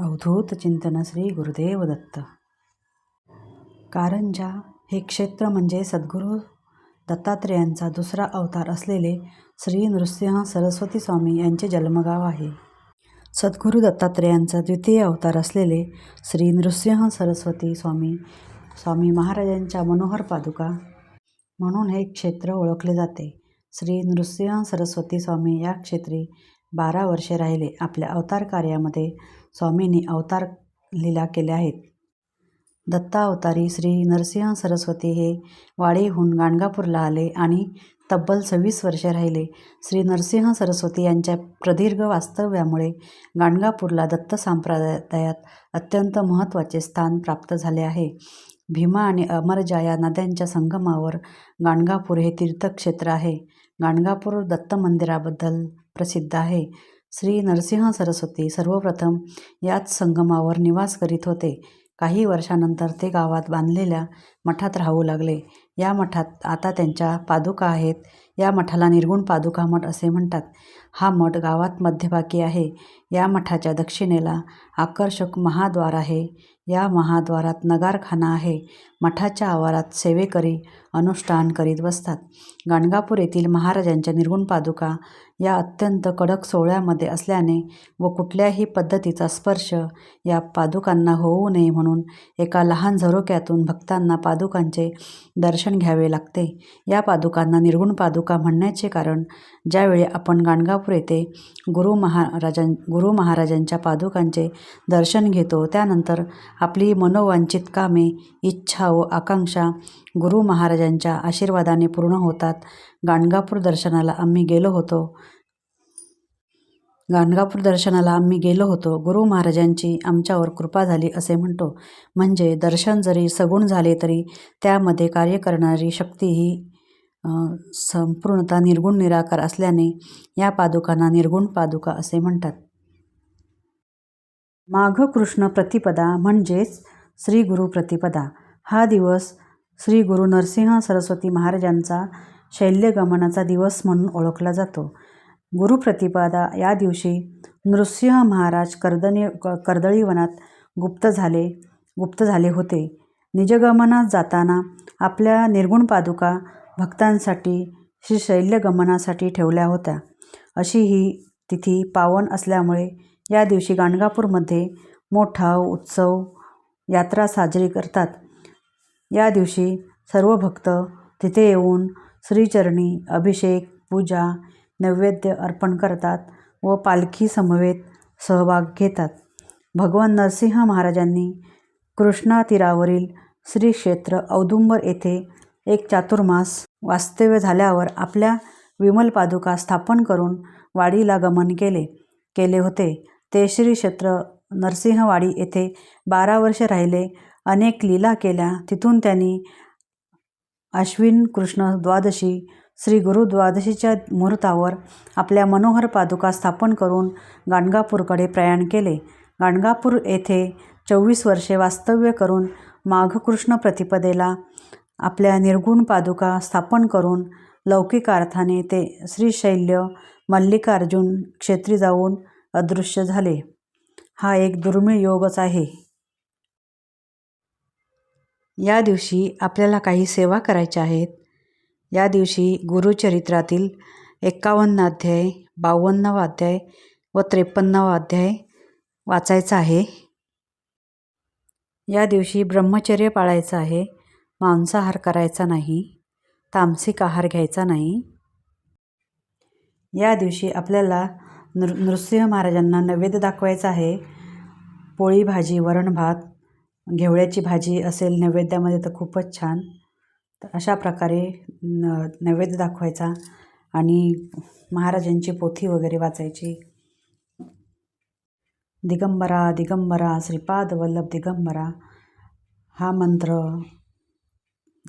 अवधूत चिंतन श्री गुरुदेव दत्त. कारंजा हे क्षेत्र म्हणजे सद्गुरू दत्तात्रेयांचा दुसरा अवतार असलेले श्री नृसिंह सरस्वती स्वामी यांचे जन्मगाव आहे. सद्गुरू दत्तात्रेयांचा द्वितीय अवतार असलेले श्री नृसिंह सरस्वती स्वामी स्वामी महाराजांच्या मनोहर पादुका म्हणून हे क्षेत्र ओळखले जाते. श्री नृसिंह सरस्वती स्वामी या क्षेत्री बारा वर्षे राहिले. आपल्या अवतार कार्यामध्ये स्वामींनी अवतार लीला केल्या आहेत. दत्तावतारी श्री नरसिंह सरस्वती हे वाडीहून गाणगापूरला आले आणि तब्बल सव्वीस वर्षे राहिले. श्री नरसिंह सरस्वती यांच्या प्रदीर्घ वास्तव्यामुळे गाणगापूरला दत्त संप्रदायात अत्यंत महत्त्वाचे स्थान प्राप्त झाले आहे. भीमा आणि अमरजा या नद्यांच्या संगमावर गाणगापूर हे तीर्थक्षेत्र आहे. गाणगापूर दत्त मंदिराबद्दल प्रसिद्ध आहे. श्री नरसिंह सरस्वती सर्वप्रथम याच संगमावर निवास करीत होते. काही वर्षानंतर ते गावात बांधलेल्या मठात राहू लागले. या मठात आता त्यांच्या पादुका आहेत. या मठाला निर्गुण पादुका मठ असे म्हणतात. हा मठ गावात मध्यभागी आहे. या मठाच्या दक्षिणेला आकर्षक महाद्वार आहे. या महाद्वारात नगारखाना आहे. मठाच्या आवारात सेवेकरी अनुष्ठान करीत बसतात. गाणगापूर येथील महाराजांच्या निर्गुण पादुका या अत्यंत कडक सोहळ्यामध्ये असल्याने व कुठल्याही पद्धतीचा स्पर्श या पादुकांना होऊ नये म्हणून एका लहान झरोक्यातून भक्तांना पादुकांचे दर्शन घ्यावे लागते. या पादुकांना निर्गुण पादुका म्हणण्याचे कारण ज्यावेळी आपण गाणगापूर येथे गुरु महाराजां गुरु महाराजांच्या पादुकांचे दर्शन घेतो त्यानंतर आपली मनोवांछित कामे इच्छा व आकांक्षा गुरु महाराजांच्या आशीर्वादाने पूर्ण होतात. गाणगापूर दर्शनाला आम्ही गेलो होतो. गाणगापूर दर्शनाला आम्ही गेलो होतो. गुरु महाराजांची आमच्यावर कृपा झाली असे म्हणतो. म्हणजे दर्शन जरी सगुण झाले तरी त्यामध्ये कार्य करणारी शक्ती ही संपूर्णतः निर्गुण निराकार असल्याने या पादुकांना निर्गुण पादुका असे म्हणतात. माघ कृष्ण प्रतिपदा म्हणजेच श्री गुरु प्रतिपदा. हा दिवस श्री गुरु नरसिंह सरस्वती महाराजांचा शैल्यगमनाचा दिवस म्हणून ओळखला जातो. गुरुप्रतिपदा या दिवशी नृसिंह महाराज कर्दनी क कर्दळीवनात गुप्त झाले गुप्त झाले होते. निजगमनात जाताना आपल्या निर्गुण पादुका भक्तांसाठी श्री शैल्यगमनासाठी ठेवल्या होत्या. अशी ही तिथी पावन असल्यामुळे या दिवशी गाणगापूरमध्ये मोठा उत्सव यात्रा साजरी करतात. या दिवशी सर्व भक्त तिथे येऊन श्रीचरणी अभिषेक पूजा नैवेद्य अर्पण करतात व पालखी समवेत सहभाग घेतात. भगवान नरसिंह महाराजांनी कृष्णा तीरावरील श्री क्षेत्र औदुंबर येथे एक चातुर्मास वास्तव्य झाल्यावर आपल्या विमल पादुका स्थापन करून वाडीला गमन केले केले होते. ते श्री क्षेत्र नरसिंहवाडी येथे बारा वर्षे राहिले. अनेक लीला केल्या. तिथून त्यांनी अश्विन कृष्ण द्वादशी श्री गुरु द्वादशीच्या मुहूर्तावर आपल्या मनोहर पादुका स्थापन करून गाणगापूरकडे प्रयाण केले. गाणगापूर येथे चोवीस वर्षे वास्तव्य करून माघकृष्ण प्रतिपदेला आपल्या निर्गुण पादुका स्थापन करून लौकिक अर्थाने ते श्रीशैल्य मल्लिकार्जुन क्षेत्री जाऊन अदृश्य झाले. हा एक दुर्मिळ योगच आहे. या दिवशी आपल्याला काही सेवा करायच्या आहेत. या दिवशी गुरुचरित्रातील एक्कावन्न अध्याय बावन्नवा अध्याय व त्रेपन्नावा अध्याय वाचायचा आहे. या दिवशी ब्रह्मचर्य पाळायचं आहे मांसाहार करायचा नाही तामसिक आहार घ्यायचा नाही. या दिवशी आपल्याला नृ नृसिंह महाराजांना नैवेद्य दाखवायचा आहे. पोळी भाजी वरण भात घेवळ्याची भाजी असेल नैवेद्यामध्ये तर खूपच छान. तर अशा प्रकारे न नैवेद्य दाखवायचा आणि महाराजांची पोथी वगैरे वाचायची. दिगंबरा दिगंबरा श्रीपाद वल्लभ दिगंबरा हा मंत्र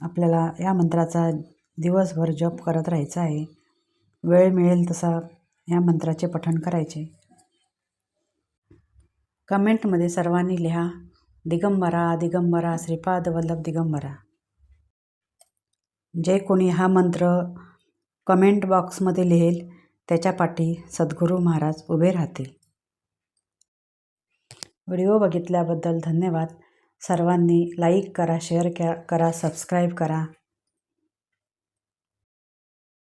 आपल्याला या मंत्राचा दिवसभर जप करत राहायचा आहे. वेळ मिळेल तसा या मंत्राचे पठण करायचे. कमेंटमध्ये सर्वांनी लिहा दिगंबरा दिगंबरा श्रीपाद वल्लभ दिगंबरा. जे कोणी हा मंत्र कमेंट बॉक्समध्ये लिहेल त्याच्या पाठी सद्गुरू महाराज उभे राहतील. व्हिडिओ बघितल्याबद्दल धन्यवाद. सर्वांनी लाईक करा शेअर करा सबस्क्राईब करा.